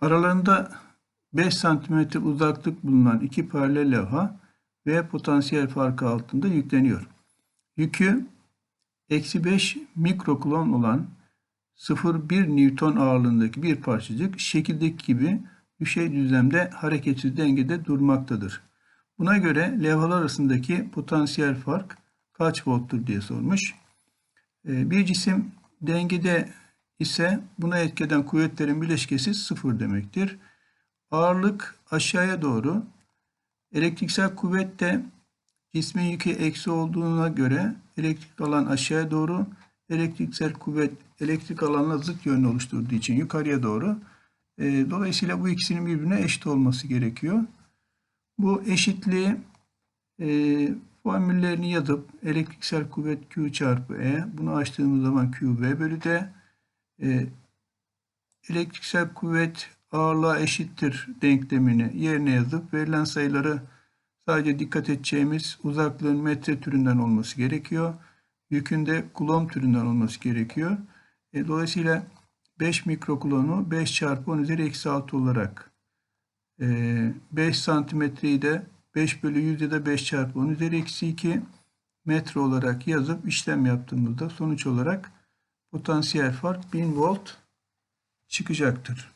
Aralarında 5 santimetre uzaklık bulunan iki paralel levha ve potansiyel farkı altında yükleniyor. Yükü eksi 5 mikrokulon olan 0,1 Newton ağırlığındaki bir parçacık şekildeki gibi düşey düzlemde hareketsiz dengede durmaktadır. Buna göre levhalar arasındaki potansiyel fark kaç volttur diye sormuş. Ee, Bir cisim dengede ise buna etkeden kuvvetlerin bileşkesi sıfır demektir. Ağırlık aşağıya doğru, elektriksel kuvvet de cismin yükü eksi olduğuna göre elektrik alan aşağıya doğru, elektriksel kuvvet elektrik alanla zıt yönlü oluşturduğu için yukarıya doğru. Ee, Dolayısıyla bu ikisinin birbirine eşit olması gerekiyor. Bu eşitliği e, formüllerini yazıp elektriksel kuvvet Q çarpı E bunu açtığımız zaman Q V bölü D e, elektriksel kuvvet ağırlığa eşittir denklemini yerine yazıp verilen sayıları sadece dikkat edeceğimiz uzaklığın metre türünden olması gerekiyor. Yükün de kulom türünden olması gerekiyor. E, dolayısıyla 5 mikrokulonu 5 çarpı 10 üzeri eksi 6 olarak e, 5 santimetreyi de 5 bölü 100 ya da 5 çarpı 10 üzeri eksi 2 metre olarak yazıp işlem yaptığımızda sonuç olarak potansiyel fark 1000 volt çıkacaktır.